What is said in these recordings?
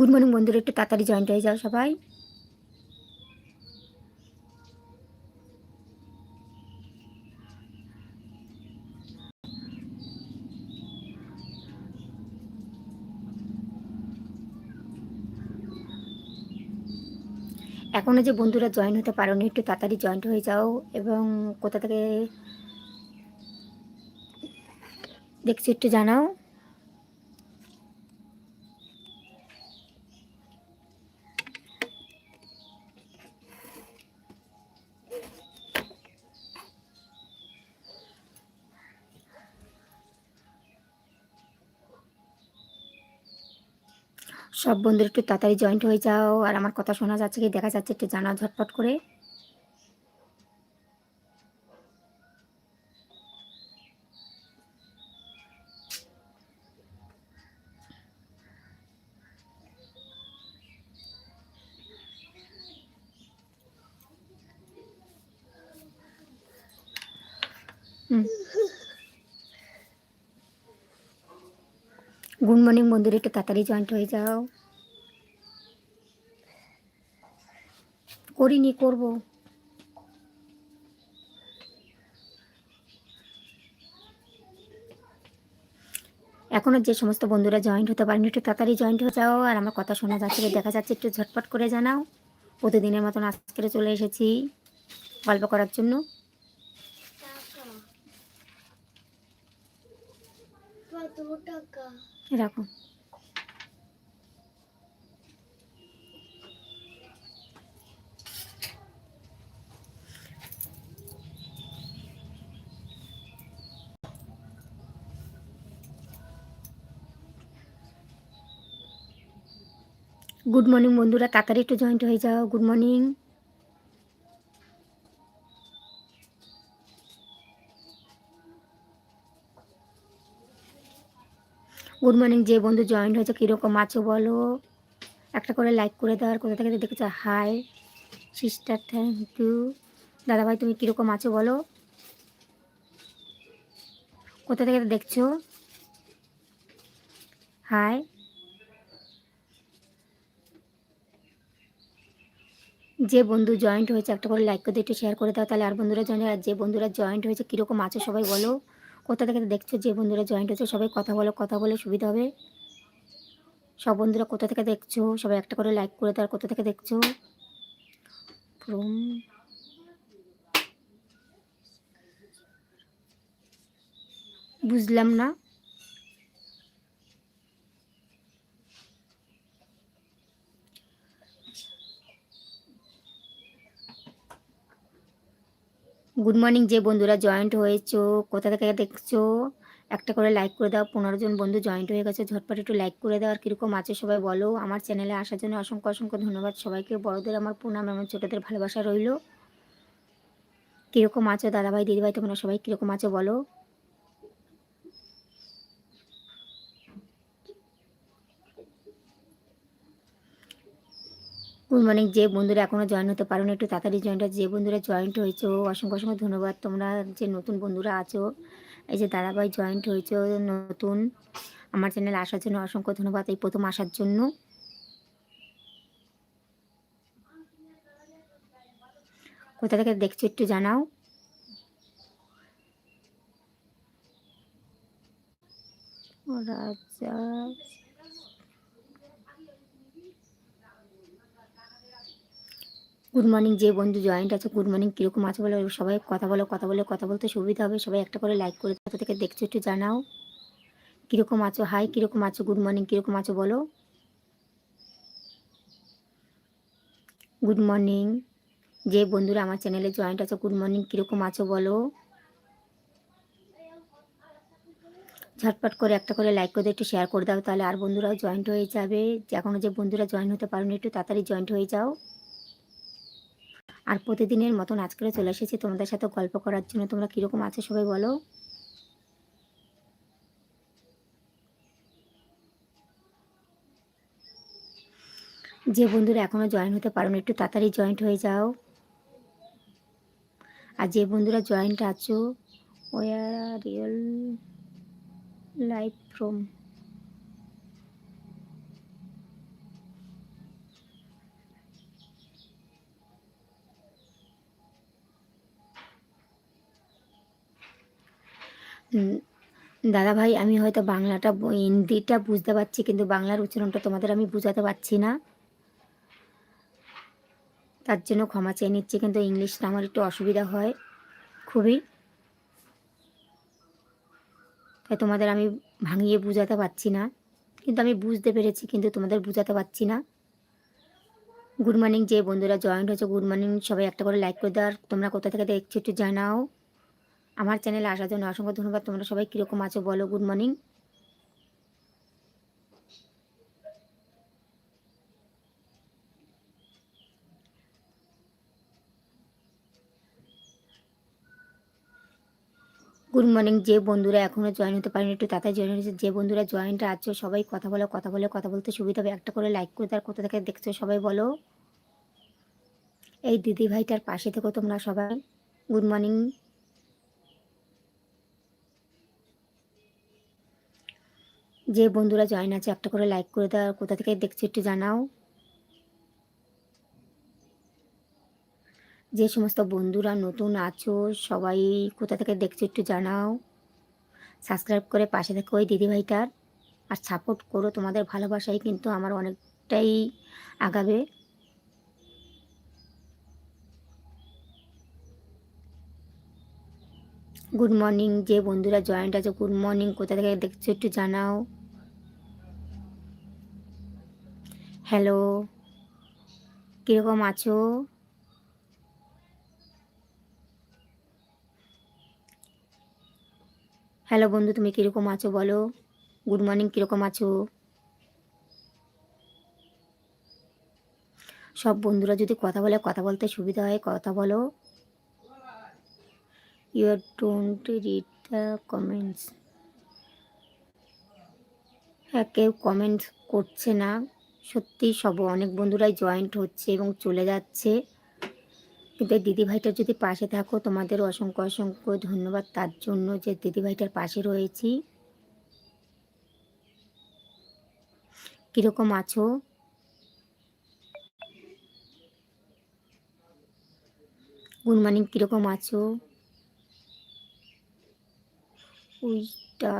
Good morning বন্ধুরা, একটু তাড়াতাড়ি জয়েন্ট হয়ে যাও সবাই। এখনও যে বন্ধুরা জয়েন হতে পারো একটু তাড়াতাড়ি জয়েন্ট হয়ে যাও এবং কোথা থেকে দেখছি একটু জানাও। সব বন্ধুরা একটু তাড়াতাড়ি জয়েন্ট হয়ে যাও। আর আমার কথা শোনা যাচ্ছে কি? দেখা যাচ্ছে একটু জানাও ঝটপট করে। গুড মর্নিং বন্ধুরা একটু তাড়াতাড়ি জয়েন্ট হয়ে যাও। করিনি, করব। এখনও যে সমস্ত বন্ধুরা জয়েন্ট হতে পারেনি, একটু তাড়াতাড়ি জয়েন্ট হয়ে যাও। আর আমার কথা শোনা যাচ্ছে দেখা যাচ্ছে, একটু ঝটপট করে জানাও। প্রতিদিনের মতন আজকে চলে এসেছি গল্প করার জন্য। রাখো গুড মর্নিং বন্ধুরা তাড়াতাড়ি একটু জয়েন্ট হয়ে যাও। গুড মর্নিং গুড মর্নিং, যে বন্ধু জয়েন্ট হয়েছে, কীরকম আছো বলো? একটা করে লাইক করে দেওয়ার কোথা থেকে দেখেছ হাই সিস্টার থ্যাংক ইউ দাদাভাই, তুমি কীরকম আছো বলো? কোথা থেকে দেখছ? হাই যে বন্ধু জয়েন্ট হয়েছে, একটা করে লাইক করে একটু শেয়ার করে দাও, তাহলে আর বন্ধুরা জয়েন্ট আর যে বন্ধুরা জয়েন্ট হয়েছে, কীরকম আছো সবাই বলো। কোথা থেকে দেখছ যে বন্ধুরা জয়েন্ট হচ্ছে, সবাই কথা বলো, কথা বলে সুবিধা হবে। সব বন্ধুরা কোথা থেকে দেখছ, সবাই একটা করে লাইক করে দাও কোথা থেকে দেখছ। বুঝলাম না। গুড মর্নিং যে বন্ধুরা জয়েন্ট হয়েছ, কোথা থেকে দেখছ? একটা করে লাইক করে দাও, পনেরো জন বন্ধু জয়েন্ট হয়ে গেছে, ঝটপট একটু লাইক করে দাও, আর কীরকম আছে সবাই বলো। আমার চ্যানেলে আসার জন্য অসংখ্য অসংখ্য ধন্যবাদ, সবাইকে, বড়দের আমার প্রণাম এবং ছোটোদের ভালোবাসা রইল। কীরকম আছো দাদাভাই, দিদিভাই, তোমরা সবাই কীরকম আছো বলো। মর্নিং যে বন্ধুরা এখনও জয়েন হতে পারো না একটু তাড়াতাড়ি জয়েন্ট যে বন্ধুরা জয়েন্ট হয়েছো, অসংখ্য অসংখ্য ধন্যবাদ। তোমরা যে নতুন বন্ধুরা আছো, এই যে দাদাভাই জয়েন্ট হয়েছো, নতুন, আমার চ্যানেল আসার জন্য অসংখ্য ধন্যবাদ, এই প্রথম আসার জন্য। কোথা থেকে দেখছ একটু জানাও। রাজা। গুড মর্নিং যে বন্ধু জয়েন্ট আছে গুড মর্নিং কীরকম আছে বলে? সবাই কথা বলো, কথা বলে, কথা বলতে সুবিধা হবে। সবাই একটা করে লাইক করে কোথা থেকে দেখছ, একটু জানাও। কীরকম আছো? হাই কীরকম আছো? গুড মর্নিং কীরকম আছো বলো? গুড মর্নিং যে বন্ধুরা আমার চ্যানেলে জয়েন্ট আছে গুড মর্নিং কীরকম আছো বলো? ঝটপট করে একটা করে লাইক করে একটু শেয়ার করে দাও, তাহলে আর বন্ধুরাও জয়েন্ট হয়ে যাবে। এখনও যে বন্ধুরা জয়েন হতে পারো একটু তাড়াতাড়ি জয়েন্ট হয়ে যাও। আর প্রতিদিনের মতন আজকে চলে এসেছি। তোমাদের সাথে গল্প করার জন্য তোমরা কীরকম আছো সবাই বলো। যে বন্ধুরা এখনও জয়েন হতে পারো একটু তাড়াতাড়ি জয়েন্ট হয়ে যাও। আর যে বন্ধুরা জয়েন্ট আছো ওয়ার রিয়েল লাইফ ফ্রম দাদা ভাই, আমি হয়তো বাংলাটা হিন্দিটা বুঝতে পারছি, কিন্তু বাংলার উচ্চারণটা তোমাদের আমি বুঝাতে পারছি না। তার জন্য ক্ষমা চেয়ে নিচ্ছি, কিন্তু ইংলিশটা আমার একটু অসুবিধা হয় খুবই। তাই তোমাদের আমি ভাঙিয়ে বুঝাতে পারছি না। কিন্তু আমি বুঝতে পেরেছি, কিন্তু তোমাদের বুঝাতে পারছি না। গুড মর্নিং, যে বন্ধুরা জয়েন্ট হয়েছে, গুড মর্নিং, সবাই একটা করে লাইক করে দেওয়ার তোমরা কোথা থেকে দেখছ একটু জানাও। আমার চ্যানেলে আসার জন্য অসংখ্য ধন্যবাদ। তোমরা সবাই কীরকম আছো বলো গুড মর্নিং গুড মর্নিং যে বন্ধুরা এখনও জয়েন হতে পারেনি, একটু তাড়াতাড়ি জয়েন হয়েছে। যে বন্ধুরা জয়েন্ট আছো, সবাই কথা বলো, কথা বলে, কথা বলতে সুবিধা হবে। একটা করে লাইক করে দেওয়ার কোথা থেকে দেখছ সবাই বলো। এই দিদি ভাইটার পাশে থেকো তোমরা সবাই। গুড মর্নিং যে বন্ধুরা জয়েন আছে, একটা করে লাইক করে দেওয়ার কোথা থেকে দেখছ একটু জানাও। যে সমস্ত বন্ধুরা নতুন আছো, সবাই কোথা থেকে দেখছ একটু জানাও। সাবস্ক্রাইব করে পাশে থেকে ওই দিদিভাইটার, আর সাপোর্ট করো তোমাদের ভালোবাসাই কিন্তু আমার অনেকটাই আগাবে। গুড মর্নিং যে বন্ধুরা জয়েন্ট আছে গুড মর্নিং কোথা থেকে দেখছ একটু জানাও। হ্যালো, কীরকম আছো? হ্যালো বন্ধু, তুমি কীরকম আছো বলো? গুড মর্নিং, কীরকম আছো? সব বন্ধুরা যদি কথা বলে, কথা বলতে সুবিধা হয়, কথা বলো। Your don't read the comments হ্যাঁ কেউ কমেন্ট করছে না। সত্যি সব, অনেক বন্ধুরাই জয়েন্ট হচ্ছে এবং চলে যাচ্ছে। কিন্তু এই দিদিভাইটার যদি পাশে থাকো, তোমাদের অসংখ্য অসংখ্য ধন্যবাদ। তার জন্য যে দিদিভাইটার পাশে রয়েছি। কীরকম আছো? গুড মর্নিং কীরকম আছো? উইটা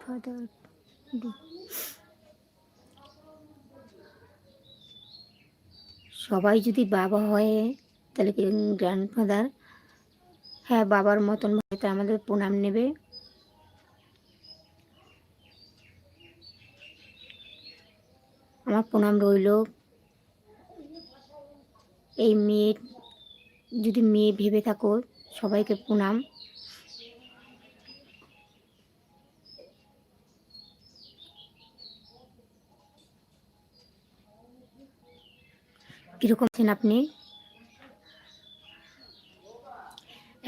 ফাদার সবাই যদি বাবা হয়, তাহলে গ্র্যান্ডফাদার হ্যাঁ বাবার মতন হয়তো আমাদের প্রণাম নেবে। আমার প্রণাম রইল। এই মেয়ে, যদি মেয়ে ভেবে থাকো সবাইকে প্রণাম। কীরকম আছেন আপনি?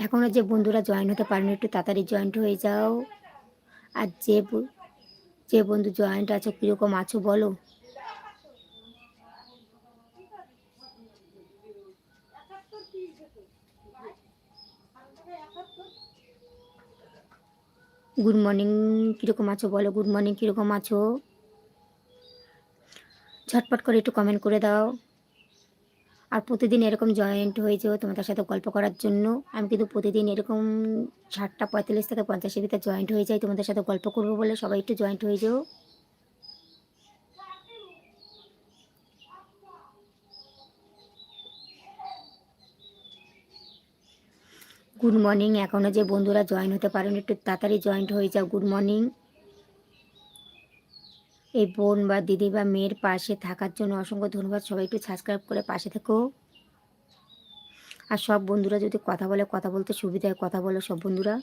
এখনও যে বন্ধুরা জয়েন হতে পারেন, একটু তাড়াতাড়ি জয়েন্ট হয়ে যাও। আর যে যে বন্ধু জয়েন্ট আছো, কীরকম আছো বলো? গুড মর্নিং, কীরকম আছো বলো? গুড মর্নিং, কীরকম আছো? ঝটপট করে একটু কমেন্ট করে দাও। আর প্রতিদিন এরকম জয়েন্ট হয়ে যেও তোমাদের সাথে গল্প করার জন্য। আমি কিন্তু প্রতিদিন এরকম ষাটটা পঁয়তাল্লিশ থেকে পঞ্চাশের ভিতরে জয়েন্ট হয়ে যাই, তোমাদের সাথে গল্প করব বলে সবাই একটু জয়েন্ট হয়ে যেও। গুড মর্নিং এখনও যে বন্ধুরা জয়েন হতে পারেন, একটু তাড়াতাড়ি জয়েন্ট হয়ে যাও। গুড মর্নিং এই বোন বা দিদি বা মেয়ের পাশে থাকার জন্য অসংখ্য ধন্যবাদ। সবাই একটু সাবস্ক্রাইব করে পাশে থেকো। আর সব বন্ধুরা যদি কথা বলে, কথা বলতে সুবিধা হয়, কথা বলো সব বন্ধুরা।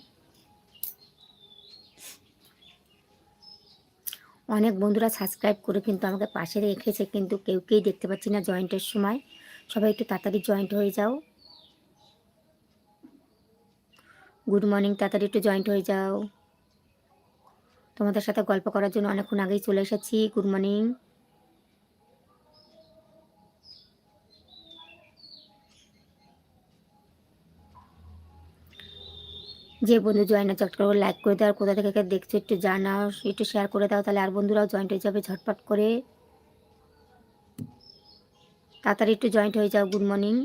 অনেক বন্ধুরা সাবস্ক্রাইব করে কিন্তু আমাকে পাশে রেখেছে, কিন্তু কেউ কেউ দেখতে পাচ্ছি না জয়েন্টের সময়। সবাই একটু তাড়াতাড়ি জয়েন্ট হয়ে যাও। গুড মর্নিং তাড়াতাড়ি একটু জয়েন্ট হয়ে যাও। তোমাদের সাথে গল্প করার জন্য অনেকক্ষণ আগেই চলে এসেছি। গুড মর্নিং যে বন্ধু জয়েন একটা করে লাইক করে দাও, কোথা থেকে দেখছ একটু জানাও, একটু শেয়ার করে দাও, তাহলে আর বন্ধুরাও জয়েন্ট হয়ে যাবে ঝটপট করে। তাড়াতাড়ি একটু জয়েন্ট হয়ে যাও গুড মর্নিং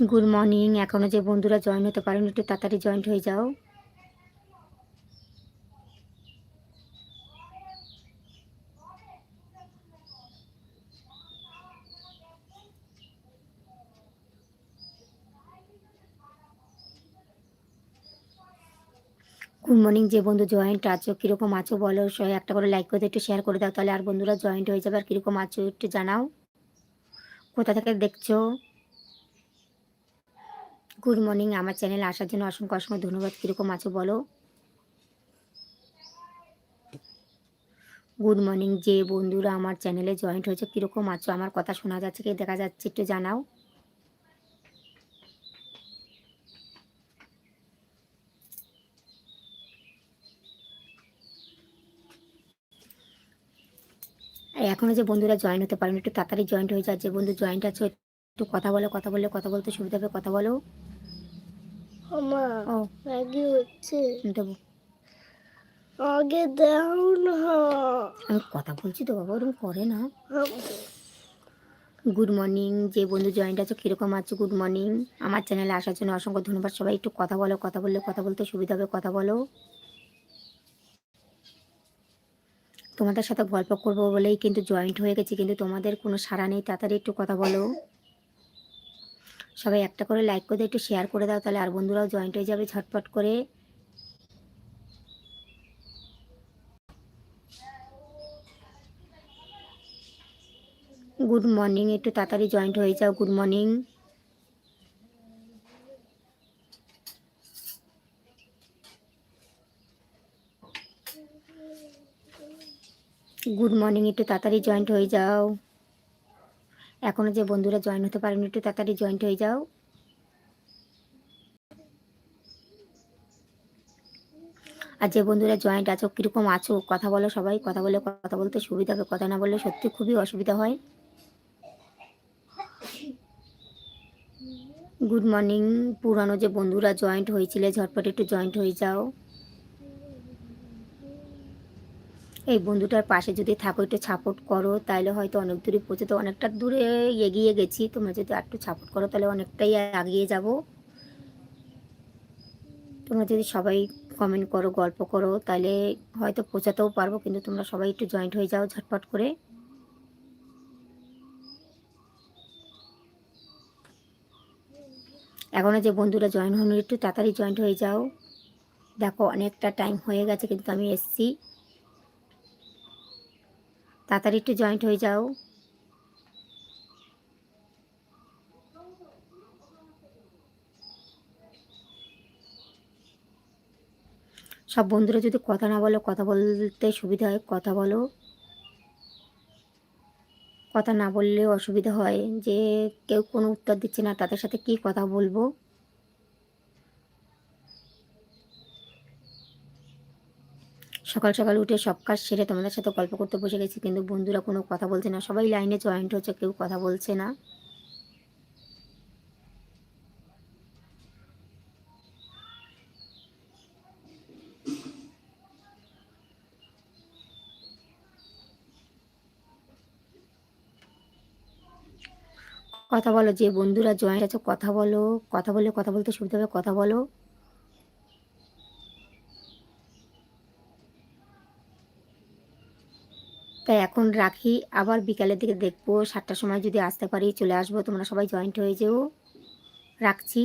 গুড মর্নিং। এখনও যে বন্ধুরা জয়েন হতে পারেন, একটু তাড়াতাড়ি জয়েন্ট হয়ে যাও। গুড মর্নিং যে বন্ধু জয়েন্ট আছো, কীরকম আছো বলো, সবাই একটা করে লাইক করে একটু শেয়ার করে দাও, তাহলে আর বন্ধুরা জয়েন্ট হয়ে যাবে, আর কীরকম আছো একটু জানাও। কোথা থেকে দেখছ? গুড মর্নিং আমার চ্যানেলে আসার জন্য অসংখ্য অসংখ্য ধন্যবাদ। কীরকম আছো বলো? গুড মর্নিং যে বন্ধুরা আমার চ্যানেলে জয়েন্ট হয়েছে, কীরকম আছো? আমার কথা শোনা যাচ্ছে কি? দেখা যাচ্ছে, একটু জানাও। এখনও যে বন্ধুরা জয়েন হতে পারেন, একটু তাড়াতাড়ি জয়েন্ট হয়ে যায় যে বন্ধু জয়েন্ট আছে একটু কথা বলো কথা বললে কথা বলতে সুবিধা হবে কথা বলো। ও। ম্যাগি হচ্ছে। দেবো। আগে দাও না। আমি কথা বলছি তো বাবা ওরকম করে না। গুড মর্নিং যে বন্ধু জয়েন্ট আছে কীরকম আছো? গুড মর্নিং আমার চ্যানেলে আসার জন্য অসংখ্য ধন্যবাদ সবাই একটু কথা বলো কথা বললে কথা বলতে সুবিধা হবে কথা বলো। তোমাদের সাথে গল্প করব বলেই কিন্তু জয়েন্ট হয়ে গেছি কিন্তু তোমাদের কোনো সাড়া নেই তাড়াতাড়ি একটু কথা বলো। সবাই একটা করে লাইক করে একটু শেয়ার করে দাও, তাহলে আর বন্ধুরাও জয়েন্ট হয়ে যাবে ঝটপট করে। গুড মর্নিং একটু তাড়াতাড়ি জয়েন্ট হয়ে যাও গুড মর্নিং গুড মর্নিং একটু তাড়াতাড়ি জয়েন্ট হয়ে যাও। এখনও যে বন্ধুরা জয়েন হতে পারেন, একটু তাড়াতাড়ি জয়েন্ট হয়ে যাও। আর যে বন্ধুরা জয়েন্ট আছো, কীরকম আছো, কথা বলো সবাই, কথা বলে, কথা বলতে সুবিধা হবে, কথা না বললে সত্যি খুবই অসুবিধা হয়। গুড মর্নিং পুরানো যে বন্ধুরা জয়েন্ট হয়েছিলে, ঝটপট একটু জয়েন্ট হয়ে যাও। এই বন্ধুটার পাশে যদি থাকো, একটু সাপোর্ট করো তাহলে হয়তো অনেক দূরে পৌঁছতে অনেকটা দূরে এগিয়ে গেছি, তোমরা যদি একটু সাপোর্ট করো, তাহলে অনেকটাই এগিয়ে যাব। তোমরা যদি সবাই কমেন্ট করো, গল্প করো তাহলে হয়তো পৌঁছাতেও পারব, কিন্তু তোমরা সবাই একটু জয়েন্ট হয়ে যাও ঝটপট করে। এখনও যে বন্ধুরা জয়েন হন একটু তাড়াতাড়ি জয়েন্ট হয়ে যাও। দেখো, অনেকটা টাইম হয়ে গেছে, কিন্তু আমি এসছি। তাড়াতাড়ি একটু জয়েন্ট হয়ে যাও। সব বন্ধুরা যদি কথা না বলো, কথা বলতে সুবিধা হয়, কথা বলো। কথা না বললেও অসুবিধা হয় যে কেউ কোনো উত্তর দিচ্ছে না, তাদের সাথে কি কথা বলব? সকাল সকাল উঠে সব কাজ সেরে তোমাদের সাথে গল্প করতে বসে গেছি, কিন্তু বন্ধুরা কোনো কথা বলছে না। সবাই লাইনে জয়েন্ট হচ্ছে, কেউ কথা বলছে না। কথা বলো, যে বন্ধুরা জয়েন্ট আছে, কথা বলো। কথা বলে কথা বলতে সুবিধা হবে, কথা বলো তাই এখন রাখি, আবার বিকালের দিকে দেখব, সাতটার সময় যদি আসতে পারি, চলে আসব, তোমরা সবাই জয়েন্ট হয়ে যেও। রাখছি।